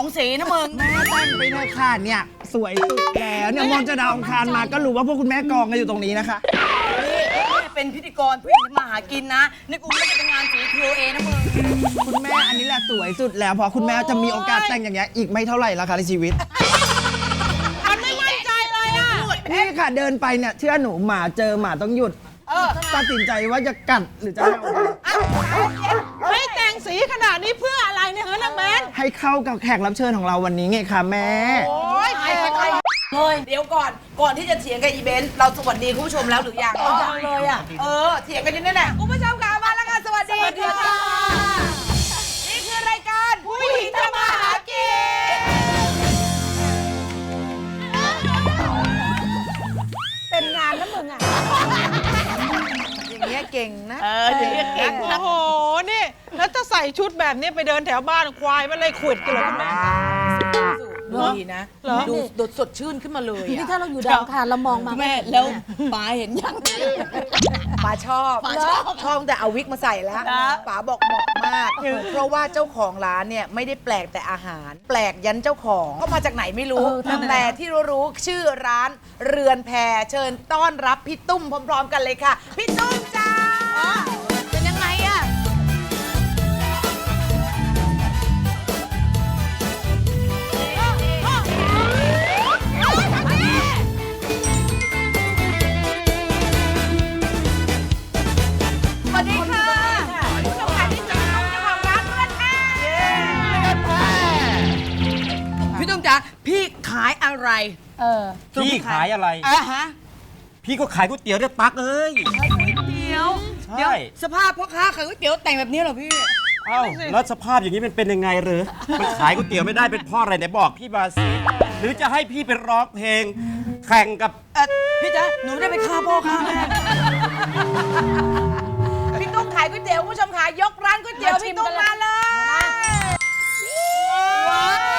องสีนะมึง แม่แต่งไปเถอะค่ะเนี่ยสวยสุดแล้วเนี่ยมองจะดาวอังคารมาก็รู้ว่าพวกคุณแม่กองกันอยู่ตรงนี้นะคะ นี่แม่เป็นพิธีกรผู้หญิงมาหากินนะนี่กูไม่ได้เป็นงานสีทีโอเอนะมึง คุณแม่อันนี้แหละสวยสุดแล้วเพราะคุณแม่จะมีโอกาสแต่งอย่างเงี้ยอีกไม่เท่าไหร่ละค่ะในชีวิต มันไม่มั่นใจเลยอะนี่ค่ะเดินไปเนี่ยเชื่อหนูหมาเจอหมาต้องหยุดตัดสินใจว่าจะกัดหรือจะเห่าดีให้แต่งสีขนาดนี้เพื่อ ให้เข้ากับแขกรับเชิญของเราวันนี้ไงคะแม่ โอ้ยใครใครเลยเดี๋ยวก่อน ก่อนที่จะเถียงกับอีเวนต์เราสวัสดีคุณผู้ชมแล้วหรือยังยังเลยอะ เออ เถียงกันอยู่นั่นแหละคุณผู้ชมค่ะมาแล้วค่ะสวัสดีค่ะ นี่คือรายการผู้หญิงทำมาหากิน เป็นงานนะมึงอะ อย่างเงี้ยเก่งนะ เอออย่างนี้เก่งโอ้โหนี่ แล้วถ้าใส่ชุดแบบนี้ไปเดินแถวบ้านควายมันเลยขวิดกันเหรอคุณแม่ ดีนะเหรอ ดูดดสดชื่นขึ้นมาเลยนี่อะถ้าเราอยู่ดาวอังคารเรามองมาแม่แล้วป๋าเห็นยัง ป๋าชอบป๋าชอบชอบแต่เอาวิกมาใส่แล้วนะป๋าบอกเหมาะมาก เพราะว่าเจ้าของร้านเนี่ยไม่ได้แปลกแต่อาหาร แปลกยันเจ้าของก็มาจากไหนไม่รู้แต่ที่รู้ๆชื่อร้านเรือนแพรเชิญต้อนรับพี่ตุ้มพร้อม ๆ กันเลยค่ะ พี่ตุ้มจ้าายอะไรเออพี่ขายอะไร อะฮะพี่ก็ขายก๋วยเตี๋ยวได้ตักเอ้ยเดี๋ยวใช่เดี๋ยวสภาพพ่อค้าขายก๋วยเตี๋ยวแต่งแบบนี้เหรอพี่ เอ้าแล้วสภาพอย่างนี้มันเป็นยังไงเหรือมันขายก๋วยเตี๋ยวไม่ได้เป็นเพ่ออะไรไหนบอกพี่บาสีหรือจะให้พี่ไปร้องเพลง แข่งกับเอ่อพี่จ๊ะหนูไม่ได้ไปฆ่าพ่อฆ่าแม่พี่ตุ้มขายก๋วยเตี๋ยวคุณผู้ชมค่ะยกร้านก๋วยเตี๋ยวพี่ตุ้มมาเลยก๋วยเตี๋ยวหล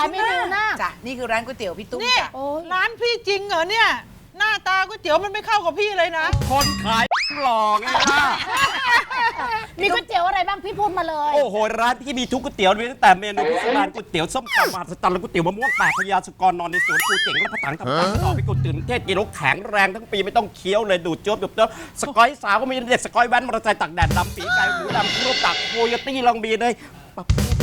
ายเมนูนะจ้ะนี่คือร้านก๋วยเตี๋ยวพี่ตุ้มนี่จ้ะโอ้ยร้านพี่จริงเหรอเนี่ย หน้าตาก๋วยเตี๋ยวมันไม่เข้ากับพี่เลยนะ คนขายหล่อไงล่ะมีก๋วยเตี๋ยวอะไรบ้างพี่พูดมาเลย โอ้โห ร้านพี่มีทุกก๋วยเตี๋ยวมีตั้งแต่เมนูพิสดารก๋วยเตี๋ยวส้มตำมหัศจรรย์และก๋วยเตี๋ยวมะม่วงแปดพญาสุกรนอนในสวนกูเจ๋งและผถังทำตามต่อไปกูตื่นเทศกินแล้วแข็งแรงทั้งปีไม่ต้องเคี้ยวเลยดูดจ๊บดูดจ๊บสกอยสาวก็มีเด็กสกอยแว้นมอเตอร์ไซค์ตักแดดดำปีกไก่หมูดำครูตักโคโยตี้ลองบีเลยเม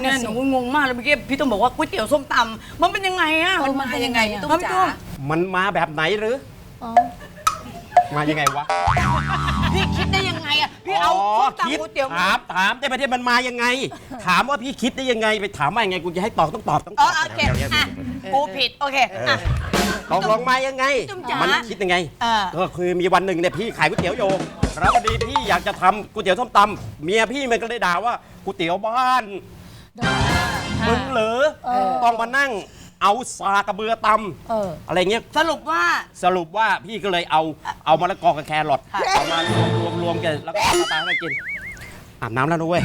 เลยอะตอนนี้หนูงงมากเลยเมื่อกี้พี่ตุ้มบอกว่าก๋วยเตี๋ยวส้มตำมันเป็นยังไงอะมันมายังไงพี่ตุ้มพี่จ๋าตุ้มมันมาแบบไหนหรืออ๋อมายังไงวะพี่คิดได้ยังไงอะพี่เอาส้มตำก๋วยเตี๋ยวถามถามได้ไหมที่มันมายังไง ถามว่าพี่คิดได้ยังไงไปถามว่ายังไงกูจะให้ตอบต้องตอบต้องตอ๋ออบโอเคอะกูผิดโอเคอะตกลงมายังไงพี่ตุ้มจ๋ามัมันคิดยังไงเออก็คือมีวันหนึ่งเนี่ยพี่ขายก๋วยเตี๋ยวโยงแล้วพอดีพี่อยากจะทำก๋วยเตี๋ยวส้มตำเมียพี่มันก็เลยด่าว่าก๋วยเตี๋ยวบ้าน มึงเหรอต้องมานั่งเอาสากกระเบือตเออำอะไรเงี้ยสรุปว่าสรุปว่าพี่ก็เลยเอาเอามะละกอกับแครอทเอามารวมรวมรวมกันแล้วก็เอาตาให้กินอาบน้ำแล้วนะเว้ย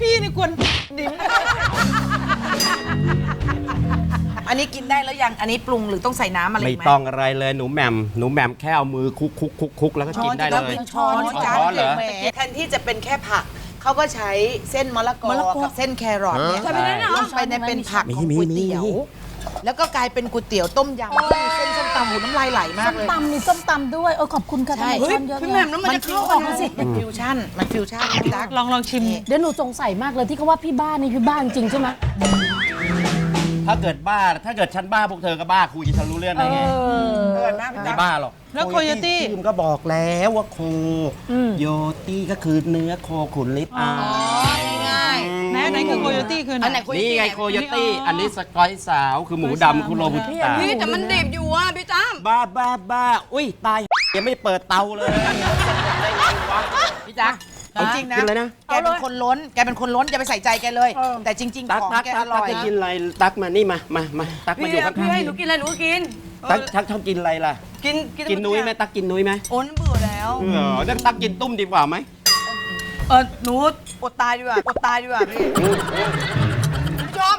พี่นี่ควรดิ่มอันนี้กินได้แล้วยัง อันนี้ปรุงหรือต้องใส่น้ำอะไรไม่ไหมต้องอะไรเลยหนูแหม่มหนูแหม่มแค่เอามือคุกคุกคุกคุกแล้วก็กินได้เลยช้อนช้อนจานช้อนเหรอแหมแทนที่จะเป็นแค่ผัก เขาก็ใช้เส้นมะละกอมะละกอ กับเส้นแครอทเนี่ยใช่ไหมนั่นน่ะ ลงไปในเป็นผักของมีก๋วยมีเตี๋ยวมีแล้วก็กลายเป็นก๋วยเตี๋ยวต้มยำที่มีเส้นส้มตำหูน้ำลายไหลมาส้กมเลย ตำมีส้มตำด้วย เออขอบคุณค่ะใช่ ทำไมเฮ้ยช้อนเยอะพี่แหม่มแยะแล้วมันจะเข้าออกมาสิ มันฟิวชั่นมันฟิวชั่นพี่ตั๊กลองลองชิม เดี๋ยวหนูสงสัยมากเลยที่เขาว่าพี่บ้านนี่พี่บ้านจริงใช่ไหม ถ้าเกิดบ้า ถ้าเกิดฉันบ้าพวกเธอก็บ้าคุยฉันรู้เรื่องได้ไงเกินมากพี่ไม่ตั๊กบ้าหรอก แล้วโคโยตี้ทีมก็บอกแล้วว่าโคโยตี้ก็คือเนื้อโคขุนลิตรอ่าง่ายไหนไหนคือโคโยตี้คือๆไหนอันไหนคุยนี่ไงโคโยตี้ อันนี้สกอยสาวคือหมูดำคุโรบุตาพี่แต่มันดิบอยู่อะพี่จ้ามบ้าบ้าบ้า อุ้ยตาย ยังไม่เปิดเตาเลย พี่ตั๊ก จริงๆนะกินเลยนะ แกเป็นคนล้น แกเป็นคนล้นอย่าไปใส่ใจแกเลย แต่จริง ตัๆ กของตักแกตัอกร่ตัอกยจะกินอะไรตักมานี่มามามาตักมาพี่อยู่ข้างพี่ๆให้หนูกินอะไรหนูก็กินตักตักชอบกินอะไรล่ะ กินกินนุ้ยไหมตักกินนุ้ยไหมโอ้นเบื่อแล้ว เออเดี๋ยวตักกินตุ้มดีกว่าไหมเออหนูอดตายดีกว่าอดตายดีกว่าพี่คุณผู้ชม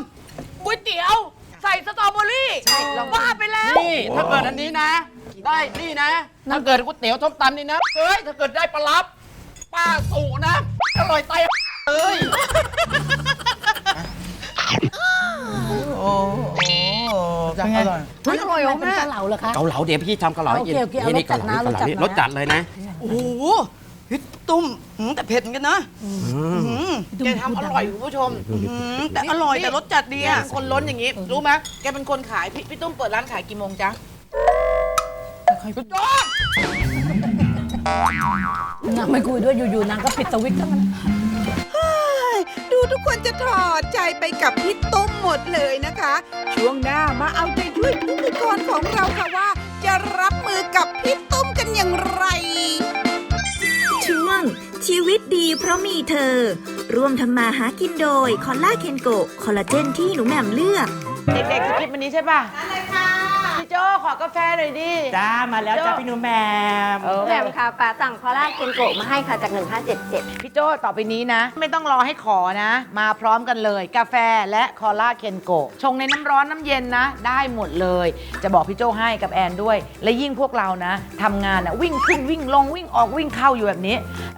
ก๋วยเตี๋ยว ใส่สตรอเบอรี่ใช่ลองบ้าไปแล้ว นี่ถ้าเกิดอันนี้นะถ้ไม่นี่นะ ถ้าเกิดก๋วยเตี๋ยวส้มตำนี่นะเฮ้ยถ้าเกิดได้ปลาลับ ป้าสูนะ อร่อยไตเอ้ยเป็นไงอร่อยเฮ้ยอร่อยของแม่เป็นเกาเหลาเหรอคะ เกาเหลาเดี๋ยวพี่ทำเกาเหลาให้กินโอเคโอเคเอานี่นี่เกาเหลารสจัดนะเกาเหลานี่รรสสจัจัดดนะเลยนะ โอ้โหพี่ตุ้มหืมแต่เผ็ดเหมือนกันนะหืมแกทำอร่อยคุณผู้ชมหืมแต่อร่อยแต่รสจัดดีแกอะเป็นคนล้นอย่างนี้ รู้ไหมแกเป็นคนขายพี่พี่ตุ้มเปิดร้านขายกี่โมงจ๊ะ นางไม่คุยด้วยอยู่ๆนางก็ปิดสวิตช์แล้วมันดูทุกคนจะถอดใจไปกับพี่ตุ้มหมดเลยนะคะ ช่วงหน้ามาเอาใจช่วยพิธีกรของเราค่ะว่า จะรับมือกับพี่ตุ้มกันอย่างไร ช่วง ชีวิตดีเพราะมีเธอ ร่วมทำมาหากินโดย คอลลาเคนโกคอลลาเจนที่หนูแหม่มเลือก เด็กๆสคริปต์วันนี้ใช่ป่ะได้เลยค่ะพี่ โจขอกาแฟหน่อยดิ จ้ามาแล้วจ้าพี่หนูแหมมเออ แหม่มค่ะป้าสั่งคอล่าเคนโกะมาให้ค่ะจาก 1577 พี่โจต่อไปนี้นะ ไม่ต้องรอให้ขอนะ มาพร้อมกันเลย กาแฟและคอลลาเคนโกชงในน้ำร้อนน้ำเย็นนะ ได้หมดเลย จะบอกพี่โจให้กับแอนด้วย และยิ่งพวกเรานะทำงานอะวิ่งขึ้นวิ่งลงวิ่งออกวิ่งเข้าอยู่แบบนี้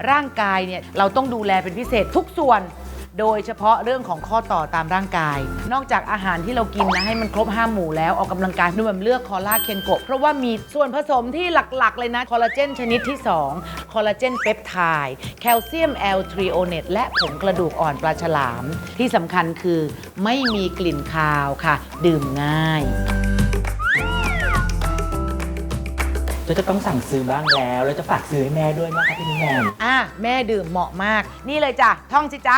ร่างกายเนี่ยเราต้องดูแลเป็นพิเศษทุกส่วน โดยเฉพาะเรื่องของข้อต่อตามร่างกาย นอกจากอาหารที่เรากินนะให้มันครบห้าหมู่แล้วออกกำลังกายนุ่มเลือกคอลลาเคนโกเพราะว่ามีส่วนผสมที่หลักๆ เลยนะ คอลลาเจนชนิดที่ 2 คอลลาเจนเปปไทด์แคลเซียมแอลทริโอเนตและผงกระดูกอ่อนปลาฉลาม ที่สำคัญคือไม่มีกลิ่นคาวค่ะ ดื่มง่าย เราจะต้องสั่งซื้อบ้างแล้ว แล้วจะฝากซื้อให้แม่ด้วยนะคะพี่หนูแหม่มอะแม่ดื่มเหมาะมาก นี่เลยจ้ะท่องสิจ๊ะ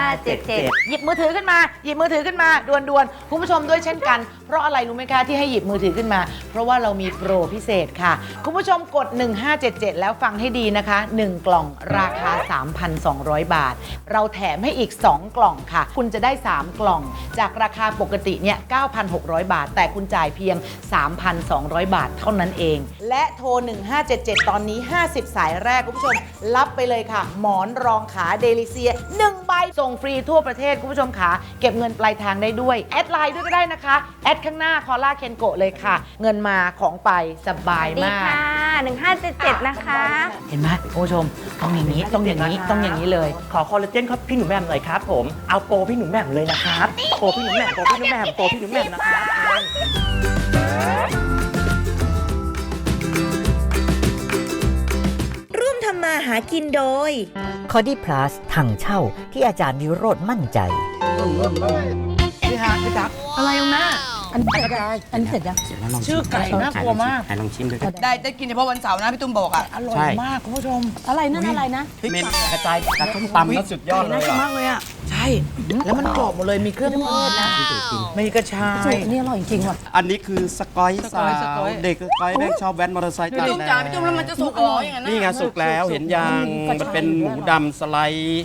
1577หยิบมือถือขึ้นมา หยิบมือถือขึ้นมาด่วนๆคุณผู้ชมด้วยเช่นกัน เพราะอะไรรู้ไหมคะที่ให้หยิบมือถือขึ้นมา เพราะว่าเรามีโปรพิเศษค่ะ คุณผู้ชมกด 1577 แล้วฟังให้ดีนะคะ 1 กล่องราคา 3,200 บาท เราแถมให้อีก 2 กล่องค่ะ คุณจะได้ 3 กล่อง จากราคาปกติเนี่ย 9,600 บาท แต่คุณจ่ายเพียง 3,200 บาทเท่านั้นเอง และโทร 1577 ตอนนี้ 50 สายแรกคุณผู้ชม รับไปเลยค่ะ หมอนรองขาเดลิเซีย1ใบส่งฟรีทั่วประเทศคุณผู้ชมขาเก็บเงินปลายทางได้ด้วย แอดไลน์ด้วยก็ได้นะคะแอดข้างหน้าคอล่าเคนโกะเลยค่ะ เงินมาของไปสบายดีมาก ค่ะ 1577 นะคะ เห็นไหมคุณผู้ชมต้องอย่างนี้ต้องอย่างนี้ต้องอย่างนี้เลย ขอคอลลาเจนครับพี่หนูแหม่มหน่อยครับผม เอาโปรพี่หนูแหม่มเลยนะครับ โปรพี่หนูแหม่มโปรพี่หนูแหม่มโปรพี่หนูแหม่มนะครับร่วมทำมาหากินโดย คอดี้พลัสถังเช่าที่อาจารย์วิโรธมั่นใจ พี่ฮะพี่ตั๊กอะไรตรงหน้า อันเสร็จยังอันเสร็จยังชื่อไก่น่ากลัวมาก ไหนลองชิมดูดิได้ได้กินเฉพาะวันเสาร์นะพี่ตุ้มบอกอะอร่อยมากคุณผู้ชมอะไรนั่นอะไรนะเมนกระจายจากส้มตำแล้วสุดยอดเลยน่ากินอะมากเลยอะใช่ แล้วมันกรอบหมดเลยมีเครื่องเทศนะมีกระชายนี่อร่อยจริงว่ะอันนี้คือสกอยสาสกอวเด็กสกอยแม่งชอบแว้นมอเตอร์ไซค์พี่ตุ้มจ๋าพี่ตุ้มแล้วมันจะสุกเหรออย่างนั้นนี่ไงสุกแล้วเห็นยังมันเป็นหมูดำสไลด์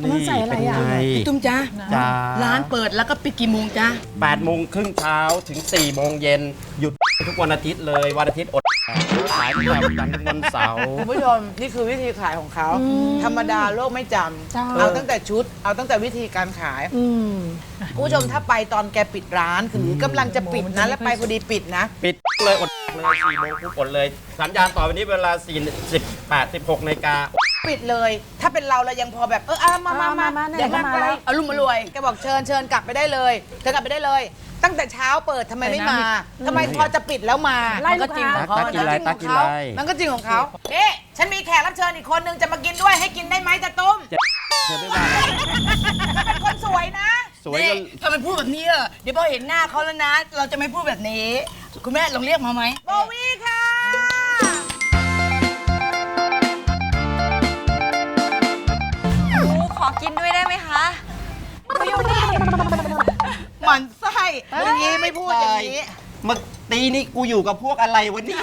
นี่มันใส่อะไรเป็นอะไงพี่ตุ้มจ้าจ้าร้านเปิดแล้วก็ปิดกี่โมงจ้า8โมงครึ่งเช้าถึง4โมงเย็นหยุดทุกวันอาทิตย์เลยวันอาทิตย์อดขายตั้งแต่วันจันทร์ถึงวันเสาร์คุณผู้ชมนี่คือวิธีขายของเขา ธรรมดาโลกไม่จใช่ำเอาตั้งแต่ชุด เอาตั้งแต่วิธีการขายอืมคุณผู้ชมถ้าไปตอนแกปิดร้านคือกำลังจะปิดนะแล้วไปพอดีปิดนะ ปิดเลยอดเลย4โมงปุ๊บอดเลย สัญญาณต่อไปนี้เวลา4 18 16นาฬิกา ปิดเลย ถ้าเป็นเราเรายังพอแบบเออเอามามามามามาเนี่ยเดี๋ยวมามาไกลแล้วเอารุ่มมารวยแกบอกเชิญเชิญกลับไปได้เลยเชิญกลับไปได้เลย ตั้งแต่เช้าเปิดทำไมไม่มาทำไมพอจะปิดแล้วมาไล่มันก็จริงของเขาตักกินอะไรตักกินอะไร มันก็จริงของเขาเอ๊ะฉันมีแขกรับเชิญอีกคนนึงจะมากินด้วยให้กินได้ไหมตะตุ้มเธอไม่ว่าอะไรเป็นคนสวยนะ สวยนี่จน ทำไมพูดแบบนี้อะเดี๋ยวพอเห็นหน้าเขาแล้วนะ เราจะไม่พูดแบบนี้ คุณแม่ลองเรียกมาไหมโบวี่ค่ะ อกินด้วยได้ไหมคะหมันไส้เมื่อกี้ไม่พูดอย่างนี้ เมื่อตีนี่กูอยู่กับพวกอะไรวะเนี่ย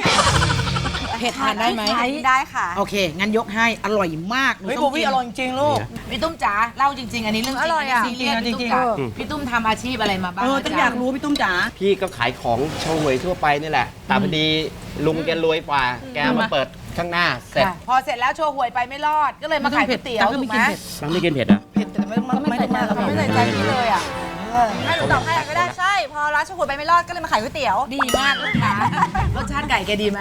เผ็ดทานได้ไหมได้ค่ะ โอเค งั้นยกให้ อร่อยมากหนูเฮ้ยต้โบองกิวี่นอร่อยจริงๆลูก พี่ตุ้มจ๋าเล่าจริง ๆ อันนี้เรื่องจริงอร่อยอะนนี้ซีเรียสจริงๆพี่ตุ้มจ๋าจริงพี่ตุ้มทำอาชีพอะไรมาบ้างเออต้องอยากรู้พี่ตุ้มจ๋า พี่ก็ขายของโชว์หวยทั่วไปนี่แหละ แต่พอดีลุงแกรวยกว่า แกมาเปิด ข้างหน้าเสร็จค่ะพอเสร็จแล้วโชว์หวยไปไม่รอดก็เลยมาขายก๋วยเตี๋ยวถูกไหมมันไม่กินเผ็ดอะเผ็ดแต่ไม่ไม่ไม่ได้มากไม่ใส่ใจนี้เลยอะให้หนูตอบให้ก็ได้ใช่ พอร้านโชกุนไปไม่รอดก็เลยมาขายก๋วยเตี๋ยว ดีมากลูกค้ารสชาติไก่แกดีไหม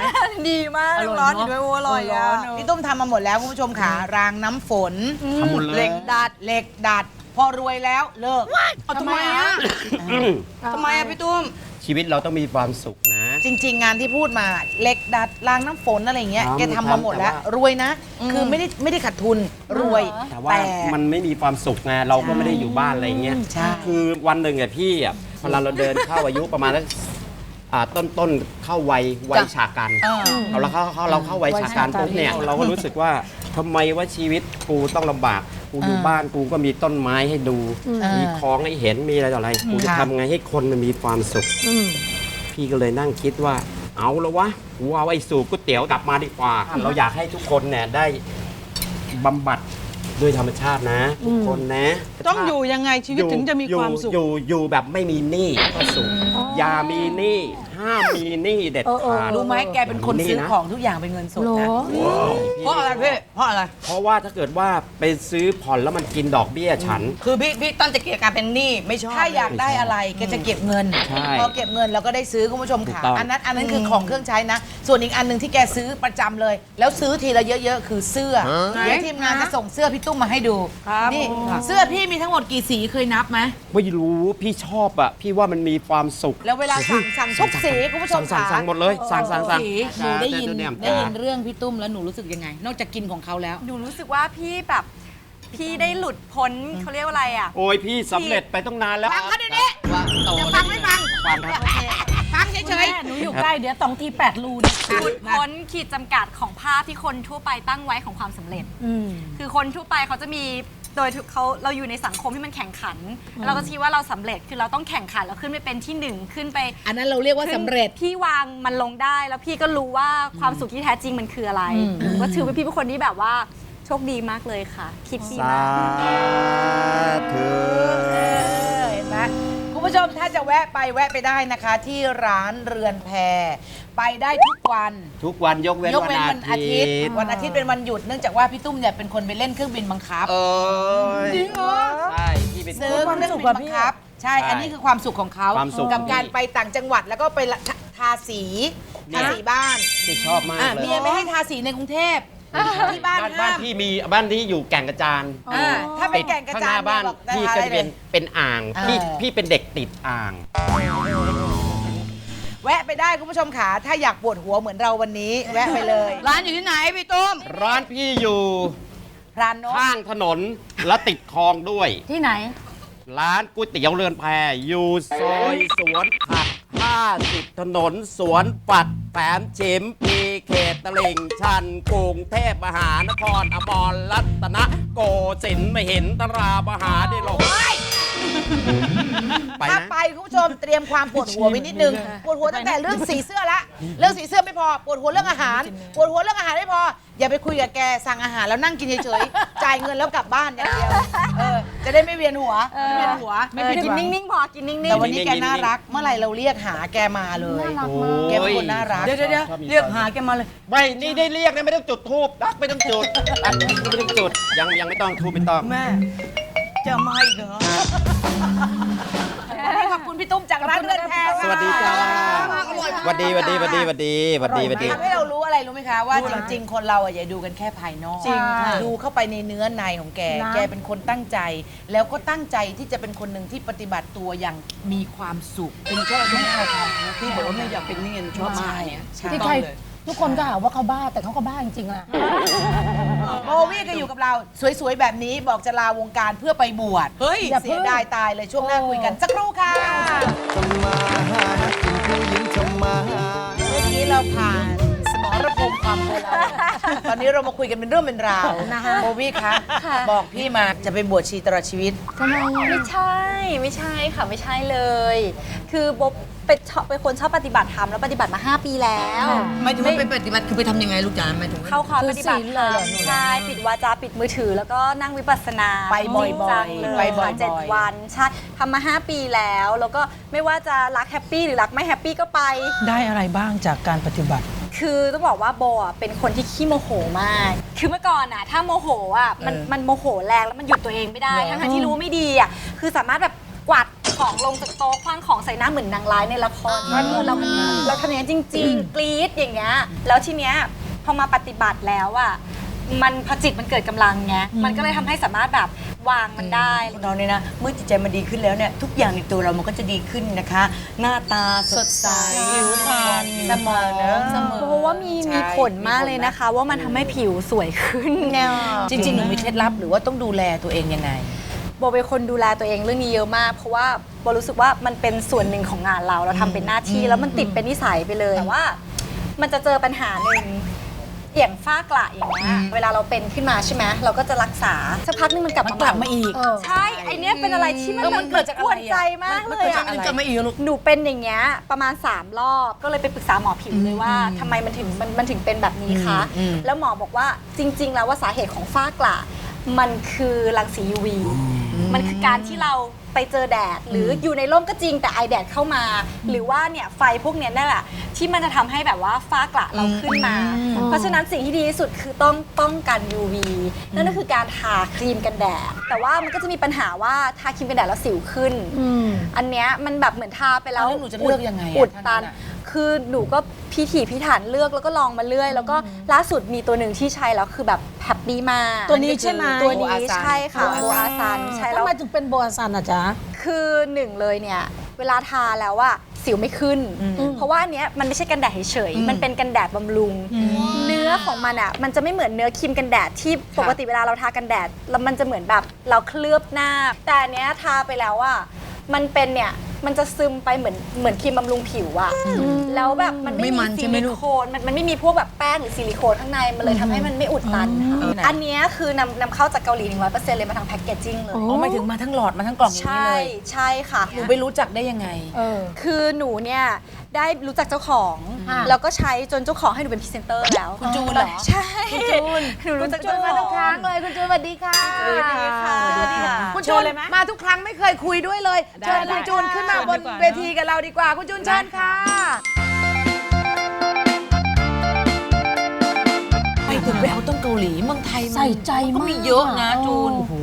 ดีมากร้อนอยู่ด้วยวัวอร่อยอะพี่ตุ้มทำมาหมดแล้วคุณผู้ชมขารางน้ำฝนทำหมดเลยเหล็กดัดเหล็กดัด พอรวยแล้วเลิกเอาทำไมอะทำไมอะพี่ตุ้มชีวิตเราต้องมีความสุขนะ จริง ๆ งานที่พูดมาเหล็กดัดรางน้ำฝนอะไรอย่างเงี้ยทำแกทำมาหมดแล้วแต่ว่ารวยนะ คือไม่ได้ไม่ได้ขาดทุนรวย แต่ว่ามันไม่มีความสุขไงเราก็ไม่ได้อยู่บ้านอะไรเงี้ยใช่ คือวันหนึ่งอะพี่อะเวลาเราเดินเข้าอายุประมาณสักอ่าต้นต้นเข้าวัยวัยฉากันเออ เราเราเข้าเข้าเราเข้าวัยฉากัน ปุ๊บเนี่ยเราก็รู้สึกว่าทำไมว่าชีวิตกูต้องลำบากกูอยู่บ้านกูก็มีต้นไม้ให้ดู มีคลองให้เห็นมีอะไรต่ออะไรกูจะทำไงให้คนมันมีความสุข พี่ก็เลยนั่งคิดว่า เอาแล้ววะกูเอาไอ้สูบก๋วยเตี๋ยวกลับมาดีกว่า เราอยากให้ทุกคนเนี่ยได้บำบัด ด้วยธรรมชาตินะทุกคนนะต้องอยู่ยังไงชีวิตถึงจะมีความสุขอยู่อยู่อยู่แบบไม่มีหนี้ก็สุขอย่ามีหนี้ห้ามมีหนี้เด็ดขาดรู้ไหมแกเป็นคนซื้อของทุกอย่างเป็นเงินสดนะเพราะอะไรพี่เพราะอะไร เพราะว่าถ้าเกิดว่าไปซื้อผ่อนแล้วมันกินดอกเบี้ยฉัน คือพี่พี่ตั้งใจเกลียดการเป็นหนี้ไม่ชอบถ้าอยากได้อะไรแกจะเก็บเงินใช่พอเก็บเงินเราก็ได้ซื้อคุณผู้ชมถูค่ะกต้องอันนั้นอันนั้นคือของเครื่องใช้นะ ส่วนอีกอันหนึ่งที่แกซื้อประจำเลย แล้วซื้อทีละเยอะ ๆ คือเสื้อเดี๋ยวทีมงานจะส่งเสื้อพี่ตุ้มมาให้ดูนี่เสื้อพี่มีทั้งหมดกี่สีเคยนับไหมไม่รู้พี่ชอบอะพี่ว่ามันมีความสุข แล้วเวลาสั่งสั่งทุกสีคุณผู้ชมสั่งค่ะสั่งหมดเลยสั่งสั่งสั่งสีหนูได้ยินเยได้ยินเรื่องพี่ตุ้มแล้วหนูรู้สึกยังไง นอกจากกินของเขาแล้ว หนูรู้สึกว่าพี่แบบพี่ได้หลุดพ้นเขาเรียกว่าอะไรอะ โอ้ยพี่สำเร็จไปต้องนานแล้วฟังเขาเดี๋ยวนี้จะฟังไม่ฟังฟังครับฟัง เฉย หนูอยู่ใกล้เดี๋ยวสองทีแปดรูเนี่ยหลุดพ้นขีดจำกัดของภาพที่คนทั่วไปตั้งไว้ของความสำเร็จ อืม คือคนทั่วไปเขาจะมีโดยเขาเราอยู่ในสังคมที่มันแข่งขัน เราก็คิดว่าเราสำเร็จคือเราต้องแข่งขันแล้วขึ้นไปเป็นที่หนึ่งขึ้นไปๆอันนั้นเราเรียกว่าสำเร็จ พี่วางมันลงได้ แล้วพี่ก็รู้ว่าความสุขที่แท้จริงมันคืออะไรก็ถือว่าพี่เป็นคนที่แบบว่าโชคดีมากเลยค่ะ คิดดีสามาก ธุเห็นไหมคุณ ผู้ชมถ้าจะแวะไปแวะไปได้นะคะ ที่ร้านเรือนแพไปได้ทุกวัน ทุกวันยกเว้นยกวันเว้นอาวันอาทิทิตตย์ ย์วันอาทิตย์เป็นวันหยุดเนื่องจากว่าพี่ตุ้มเนี่ยเป็นคนไปเล่นเครื่องบินบังคับ เออจริงเหรอ ใช่พี่เป็น ซื้อคนเครื่องบินบังคับ ใช่ ใช่อันนี้คือความสุขของเขาความสุขกับการไปต่างจังหวัดแล้วก็ไปละทาสีเนี่ทายสีบ้านที่ชอบมากอะเลย เมียไม่ให้ทาสีในกรุงเทพ ที่บ้านบ้านบ้านห้ามพี่มีบ้านที่อยู่แก่งกระจานอ่าถ้าเป็นแก่งกระจานข้างหน้าบ้านเนี่ยบอกได้พี่ทาก็ได้จะเป็นเลยเป็นอ่างเออพี่พี่เป็นเด็กติดอ่าง แวะไปได้คุณผู้ชมขาถ้าอยากปวดหัวเหมือนเราวันนี้ แวะไปเลยร้านอยู่ที่ไหนพี่ตุ้ม ร้านพี่อยู่พรานนกข้างถนนและติดคลองด้วย ที่ไหน ร้านก๋วยเตี๋ยวเรือนแพอยู่ซอยสวนผัก50 ถนนสวนปัดแปมชิมพี เขตตลิ่งชันกรุงเทพมหานครอมรรัตนโกสินทร์ไม่เห็นตรามหาได้หรอก ไปถ้านะ ไปคุณผู้ชมเตรียมความปวดหัวไว้นิดนึงปวดหัวตั้งแต่เรื่องสีเสื้อละเรื่องสีเสื้อไม่พอปวดหัวเรื่องอาหารปวดหัวเรื่องอาหารไม่พอ อย่าไปคุยกับแกสั่งอาหารแล้วนั่งกินเฉยๆจ่ายเงินแล้วกลับบ้านอย่างเดียวเออจะได้ไม่เวียนหัวไม่เวียนหัวไม่ผิดกินนิ่งๆพอกินนิ่งแต่วันนี้แกน่ารักเมื่อไหร่เราเรียกหาแกมาเลย แกเป็นคนน่ารัก เดี๋ยวเดี๋ยวเดี๋ยวเรียกหาแกมาเลย ไม่ นี่ได้เรียกนะไม่ต้องจุดทูบดักไม่ต้องจุดดักไม่ต้องจุด ยังยังไม่ต้องทูบไม่ต้อง แม่ จะมาอีกเหรอวันนี้ ขอบคุณพี่ตุ้มจากร้านเรือนแพรค่ะสวัสดีจ้า อร่อยมากหวัดดีหวัดดีหวัดดีหวัดดีหวัดดีหวัดดี ทำให้เรารู้อะไรรู้ไหมคะ ว่าจริง ๆ คนเราอะอย่าดูกันแค่ภายนอกจริงค่ะดูเข้าไปในเนื้อในของแก นะ แกเป็นคนตั้งใจ แล้วก็ตั้งใจที่จะเป็นคนหนึ่งที่ปฏิบัติตัวอย่างมีความสุข เป็นชอบไม่เอาความพี่บอกว่าไม่อยากเป็นนี่เงินชอบมากเนี่ยใช่ที่ใคร ทุกคนก็หาว่าเขาบ้าแต่เขาก็บ้าจริงๆอะ โบวี่ก็อยู่กับเราสวยๆ แบบนี้บอกจะลาวงการเพื่อไปบวชเฮ้ยเสียดายตายเลยช่วงหน้าคุยกันสักครู่ค่ะเมื่อกี้เราผ่านสมรภูมิความโบราณตอนนี้เรามาคุยกันเป็นเรื่องเป็นราวนะคะโบวี่คะค่ะ บอกพี่มาจะไปบวชชีตลอดชีวิตไม่ใช่ไม่ใช่ค่ะไม่ใช่เลย คือโบบ เป็นชอบเป็นคนชอบปฏิบัติธรรมแล้วปฏิบัติมา 5 ปีแล้ว ไม่ถึงว่าไปปฏิบัติคือไปทำยังไงลูกจ๋าหมายถึงว่า เข้าคอร์สคือปฏิบัติศีลธเลรยรเหรอมหนูใช่ปิดวาจาปิดมือถือ แล้วก็นั่งวิปัสสนาไปบ่อยๆจริงจังเลยไปบ่อยๆ ค่ะเจ็ดวันใช่ทำมา 5 ปีแล้ว แล้วก็ไม่ว่าจะรักแฮปปี้หรือรักไม่แฮปปี้ก็ไป ได้อะไรบ้างจากการปฏิบัติ คือต้องบอกว่าโบอะเป็นคนที่ขี้โมโหมาก คือเมื่อก่อนอะถ้าโมโหอะมันมันโมโหแรงแล้วมันหยุดตัวเองไม่ได้ทั้งๆที่รู้ว่าไม่ดีอะ คือสามารถแบบ กวาดของลงจากโต๊ะคว้างของใส่หน้าเหมือนนางร้ายในละครเราเราเราทำอย่างนั้นจริง ๆ กรี๊ดอย่างเงี้ยแล้วทีเนี้ยพอมาปฏิบัติแล้วอะมันพอจิตมันเกิดกำลังไงมันก็เลยทำให้สามารถแบบวางมันได้คนเราเนี่ยนะเมื่อจิตใจมันดีขึ้นแล้วเนี่ยทุกอย่างในตัวเรามันก็จะดีขึ้นนะคะ หน้าตาสดใสผิวพรรณสมองสมองเพราะว่ามีมีผลมากเลยนะคะ ว่ามันทำให้ผิวสวยขึ้นเนี่ยจริงๆ หนูมีเคล็ดลับหรือว่าต้องดูแลตัวเองยังไง โบเป็นคนดูแลตัวเองเรื่องนี้เยอะมาก เพราะว่าโบรู้สึกว่ามันเป็นส่วนหนึ่งของงานเราเราทำเป็นหน้าที่แล้วมันติดเป็นนิสัยไปเลยแต่ว่า มันจะเจอปัญหาหนึ่งอย่างฝ้ากระอย่างเงี้ยเวลาเราเป็นขึ้นมาใช่ไหมเราก็จะรักษาสักพักนึงมันกลับมันกลับมาอีกเใช่ไอเนี้ยเป็นอะไรที่มันแล้วมันเกิดจากอะไรปวดอะใจมากมันเลเกิยดจากอะอะไรมันกลับมาอีกลูก หนูเป็นอย่างเงี้ยประมาณ 3 รอบก็เลยไปปรึกษาหมอผิวเลยว่าทำไมมันถึงมันมันถึงเป็นแบบนี้คะ อืมแล้วหมอบอกว่าจริง ๆ แล้วว่าสาเหตุของฝ้ากระมันคือรังสี UV มันคือการที่เราไปเจอแดด หรืออยู่ในร่มก็จริงแต่ไอแดดเข้ามา หรือว่าเนี่ยไฟพวกเนี้ยนั่นแหละที่มันจะทำให้แบบว่าฝ้ากระเราขึ้นมา เพราะฉะนั้นสิ่งที่ดีที่สุดคือต้องป้องกัน UV นั่นก็คือการทาครีมกันแดด แต่ว่ามันก็จะมีปัญหาว่าทาครีมกันแดดแล้วสิวขึ้น อันเนี้ยมันแบบเหมือนทาไปแล้วแล้วหนูจะเลือกยังไงอะอุดถ้าตันงั้นอะ คือหนูก็พิถีพิถันเลือกแล้วก็ลองมาเรื่อย แล้วก็ล่าสุดมีตัวหนึ่งที่ใช้แล้วคือแบบแฮปปี้มากตัวนี้ใช่ไหม ตัวนี้ใช่ค่ะโบอาซันใช้แล้ว ทำไมถึงเป็นโบอาซันอะจ๊ะ คือหนึ่งเลยเนี่ย เวลาทาแล้วอะสิวไม่ขึ้น เพราะว่าอันเนี้ยมันไม่ใช่กันแดดเฉยๆมันเป็นกันแดดบำรุง เนื้อของมันอะมันจะไม่เหมือนเนื้อครีมกันแดดที่ปกติเวลาเราทากันแดด แล้วมันจะเหมือนแบบเราเคลือบหน้า แต่อันเนี้ยทาไปแล้วอะ มันเป็นเนี่ยมันจะซึมไปเหมือนเหมือนครีมบำรุงผิวอะแล้วแบบมันไม่ไม่มัมีนซิใช่ไหมลิลูก โคนมันมันไม่มีพวกแบบแป้งหรือซิลิโคนข้างในมันเลยทำให้มันไม่อุดตันค่ะอืมอันเนี้ยคือนำนำเข้าจากเกาหลี100%เลยมาทางแพคเกจจิ้งเลยอ๋อหมายถึงมาทั้งหลอดมาทั้งกล่องอย่างใช่นี้เลยใช่ค่ะ หนูไปรู้จักได้ยังไง คือหนูเนี่ยได้รู้จักเจ้าของ แล้วก็ใช้จนเจ้าของให้หนูเป็นพรีเซนเตอร์แล้วคุณจูนเหรอ ใช่ คุณจูนหนูรู้จักคุณจูเจ้านขมาองทุกครั้งเลยคุณจูนสวัสดีค่ะสวัสดีค่ะสวัสดีค่ะคุณเชิจูญนเลยไหมมาทุกครั้งไม่เคยคุยด้วยเลยเชิญคุณจูนขึ้นมาบนเวทีกับเราดีกว่า คุณจูนเชิญค่ะไปถึงไปเอาต้องเกาหลีเมืองไทยมันใส่ใจก็มากมีเยอะนะจูนโอ้โห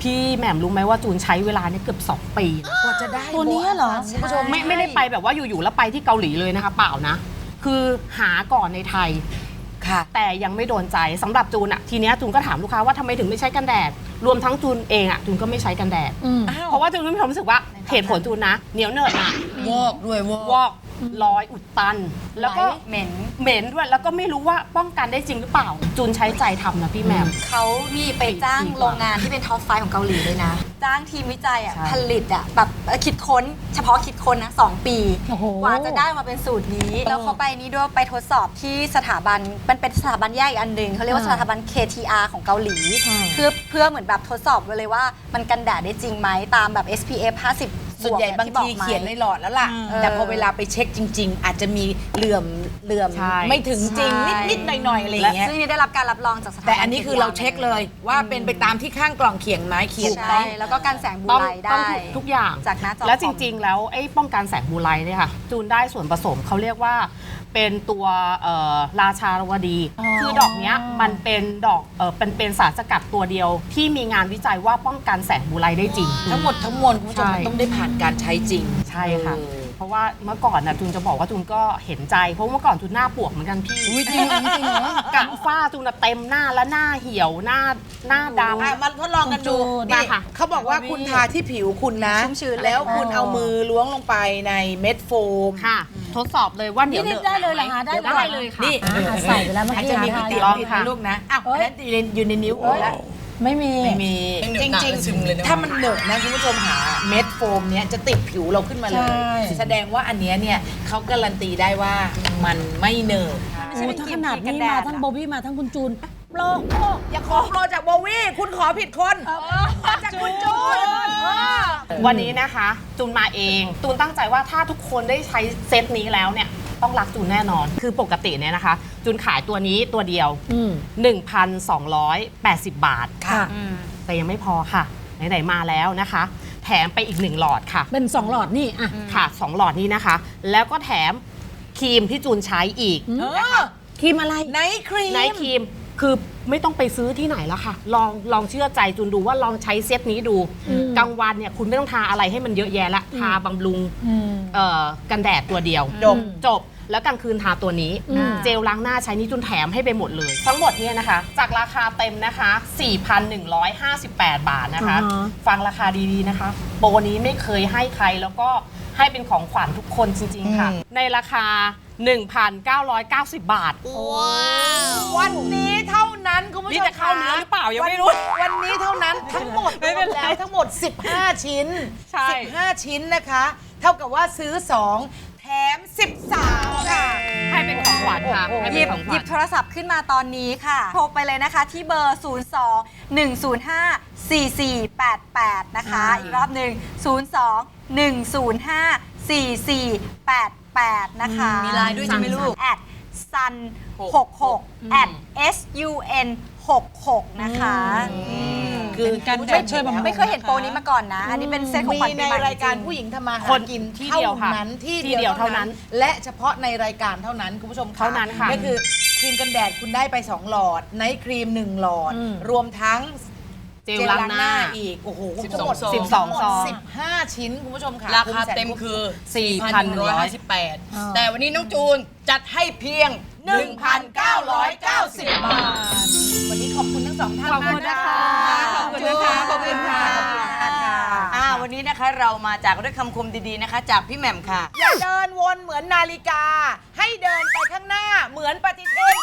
พี่แหม่มรู้ไหมว่าจูนใช้เวลาเนี่ยเกือบ 2 ปีนะกว่าจะได้ตัวเนี้ยเหรอคุณผู้ชมไม่ไม่ได้ไปแบบว่าอยู่ๆแล้วไปที่เกาหลีเลยนะคะเปล่านะ คือหาก่อนในไทย ค่ะ แต่ยังไม่โดนใจสำหรับจูนอะทีเนี้ยจูนก็ถามลูกค้าว่าทำไมถึงไม่ใช้กันแดด รวมทั้งจูนเองอะจูนก็ไม่ใช้กันแดดเพราะว่าจูนมีความรู้สึกว่าเหตุผลจูนนะ เหนียวเหนอะหนะวอกด้วยวอกวอก รอยอุดตัน แล้วก็เหม็นเหม็นด้วยแล้วก็ไม่รู้ว่าป้องกันได้จริงหรือเปล่า จูนใช้ใจทำนะพี่แหม่มเขามีไปจ้างโรงงานที่เป็นท็อปไฟของเกาหลีเลยนะ จ้างทีมวิจัยอะใช่ ผลิตอะแบบเอ่อคิดค้น เฉพาะคิดค้นนะสองปี โอ้โห กว่าจะได้มาเป็นสูตรนี้ แล้วเขาไปนี้ด้วยไปทดสอบที่สถาบันมันเป็นสถาบันแยกอีกอันหนึ่งเขาเรียกว่าสถาบัน KTR ของเกาหลีเพื่อเพื่อเหมือนแบบทดสอบไว้เลยว่ามันกันแดดได้จริงไหมตามแบบ SPF 50 ส่วนใหญ่บวกบางที่ทีอกไหมเขียนในหลอดแล้วล่ะเออแต่พอเวลาไปเช็คจริง ๆ อาจจะมีเหลื่อมเหลื่อมใช่ไม่ถึงจริง ใช่ นิดๆหน่อยๆอะไรอย่างเงี้ยซึ่งนี่ได้รับการรับรองจากสถาบันแต่อันนี้คือเรา KTR เช็คเลยว่าเป็นไปตามที่ข้างกล่องเขียงไม้เขียนใช่แล้วก็การแสงบูต้องไลต้องได้ทุกทุกอย่างจากหน้าจอแล้วคจอมริง ๆ แล้วไอ้ป้องกันแสงบูไลเนี่ยค่ะ จูนได้ส่วนผสมเขาเรียกว่า เป็นตัวเอ่อราชารวดี คือดอกเนี้ยมันเป็นดอกเออเป็นเป็นสารสกัดตัวเดียว ที่มีงานวิจัยว่าป้องกันแสงบูไลได้จริง ทั้งหมดทั้งมวลคุณผู้ชมใช่ มันต้องได้ผ่านการใช้จริง ใช่ค่ะ เออ เพราะว่าเมื่อก่อนนะจูนจะบอกว่าจูนก็เห็นใจเพราะเมื่อก่อนจูนหน้าปวกเหมือนกันพี่อุ๊ยจริงเหรอจริงเหรอ กะฝ้าจูนน่ะเต็มหน้าและหน้าเหี่ยวหน้าหน้าดำ อะมาทดลองกันดูมานี่ค่ะ เขาบอกว่าคุณทาที่ผิวคุณนะชุ่มชื้นเลยแล้วคุณเอามือล้วงลงไปในเม็ดโฟม ค่ะ ทดสอบเลยว่าเหนียวนี่เหนอะได้เลยเหรอคะได้ได้เลยค่ะ นี่ อ่าใส่ไปแล้วเมื่ออาจกี้จะมีอะติดลองติดค่ะนะลูกนะอ้าวอันนั้นอยู่ในนิ้วคุณ แล้วไม่มี ไม่มีจริงๆถ้ามันเหนอะนะคุณผู้ชมหาเม็ดโฟมเนี้ยจะติดผิวเราขึ้นมาเลยใช่แสดงว่าอันเนี้ยเนี่ยเขาการันตีได้ว่ามันไม่เหนอะโอ้ถ้าขนาดนี้มาทั้งโบบี้มาทั้งคุณจูนโปรโกอย่าขอโปรจากโบวี่คุณขอผิดคนจากคุณจูนวันนี้นะคะ จูนมาเอง จูนตั้งใจว่าถ้าทุกคนได้ใช้เซตนี้แล้วเนี่ย ต้องรักจูนแน่นอน คือปกติเนี่ยนะคะ จูนขายตัวนี้ตัวเดียว อืม1,280 บาท ค่ะแต่ยังไม่พอค่ะ ไหนๆมาแล้วนะคะ แถมไปอีก1หลอดค่ะ เป็น2หลอดนี่อะค่ะ2หลอดนี้นะคะ แล้วก็แถมครีมที่จูนใช้อีกนะคะครีมอะไร ไนท์ครีม ไนท์ครีมคือไม่ต้องไปซื้อที่ไหนแล้วค่ะ ลองลองเชื่อใจจูนดูว่าลองใช้เซตนี้ดูอืม กลางวันเนี่ยคุณไม่ต้องทาอะไรให้มันเยอะแยะละทาบำรุงอืม เอ่อกันแดดตัวเดียวจบ จบ แล้วกลางคืนทาตัวนี้ อืม เจลล้างหน้าใช้นี้จุนแถมให้ไปหมดเลย ทั้งหมดเนี่ยนะคะ จากราคาเต็มนะคะ 4,158 บาทนะคะ อ่าฮะ ฟังราคาดีๆนะคะ โปรนี้ไม่เคยให้ใครแล้วก็ให้เป็นของขวัญทุกคนจริง ๆ ค่ะในราคา 1,990 บาท วันนี้เท่านั้นคุณผู้ชมนี่จะเข้าเนื้อหรือเปล่ายังไม่รู้วันวันนี้เท่านั้นทั้งหมดไม่เป็นไรแล้วทั้งหมด 15 ชิ้น ใช่ 15 ชิ้นนะคะ เท่ากับว่าซื้อ 2 แถม13ค่ะให้ เป็นของขวัญค่ะให้หเป็ยินบของขหยิวัญบโทรศัพท์ขึ้นมาตอนนี้ค่ะ โทรไปเลยนะคะที่เบอร์ 02 105 4488 นะคะอ่าอีกรอบหนึ่ง02 105 4488 นะคะมีไลน์ด้วยใช่ไหมลูก แอด sun 66 at sun 66 นะคะ คือการแดดช่วยบำรุง ไม่เคยเห็นโปรนี้มาก่อนนะ อันนี้เป็นเซ็ตของขวัญมีปีในใหม่รายการจงๆผู้หญิงทำมาหาคนกินที่เดียวค่ะเท่านั้นที่ที่เดียวเท่านั้นและเฉพาะในรายการเท่านั้นคุณผู้ชมเท่านั้นค่ะก็คือครีมกันแดดคุณได้ไป 2 หลอดไนท์ครีม 1 หลอด อืม รวมทั้งเจลล้างหน้า อีก โอ้โห12ทั้งหมดซอง สิบสองทั้หมดซอง สิบห้าชิ้นคุณผู้ชมค่ะราคาณแสนเต็มคือ 4,158 แต่วันนี้น้องจูนจัดให้เพียง 1,990 บาท วันนี้ขอบคุณทั้งสองท่านขอบคุณมากนะคะขอบ คุณนะคะขอบคุณค่ะขอบคุณค่ะอ่าวันนี้นะคะเรามาจากด้วยคำคมดีๆนะคะ จากพี่แหม่มค่ะ อย่าเดินวนเหมือนนาฬิกา ให้เดินไปข้างหน้าเหมือนปฏิทิน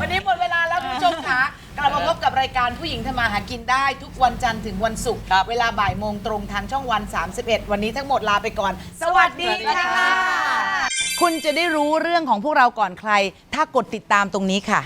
วันนี้หมดเวลาแล้วคุณผู้ชมค่ะกลับมาพบกับรายการผู้หญิงทำมาหากินได้ทุกวันจันทร์ถึงวันศุกร์เวลาบ่ายโมงตรงทางช่องวัน 31 วันนี้ทั้งหมดลาไปก่อน สวัสดีค่ะ คุณจะได้รู้เรื่องของพวกเราก่อนใคร ถ้ากดติดตามตรงนี้ค่ะ